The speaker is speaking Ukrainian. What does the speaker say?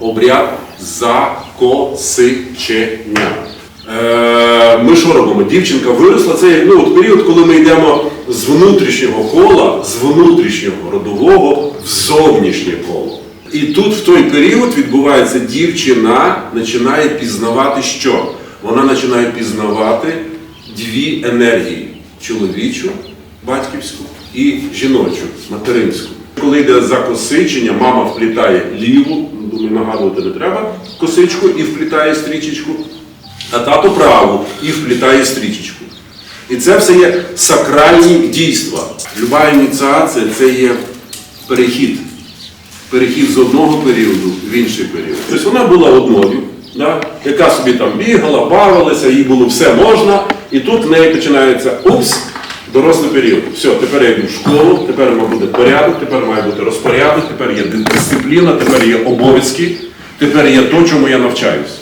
обряд закосичення. Е, ми що робимо? Дівчинка виросла. Це ну, от період, коли ми йдемо з внутрішнього кола, з внутрішнього родового в зовнішнє коло. І тут в той період відбувається дівчина починає пізнавати що? Вона починає пізнавати дві енергії: чоловічу, батьківську і жіночу, материнську. Коли йде закосичення, мама вплітає ліву, думаю, нагадувати не треба, косичку і вплітає стрічечку, а тато праву і вплітає стрічечку. І це все є сакральні дійства. Люба ініціація це є перехід. Перехід з одного періоду в інший період. Тобто вона була одною, да, яка собі там бігала, бавилася, їй було все можна, і тут в неї починається упс, дорослий період. Все, тепер я йду в школу, тепер має бути порядок, тепер має бути розпорядок, тепер є дисципліна, тепер є обов'язки, тепер є то, чому я навчаюся.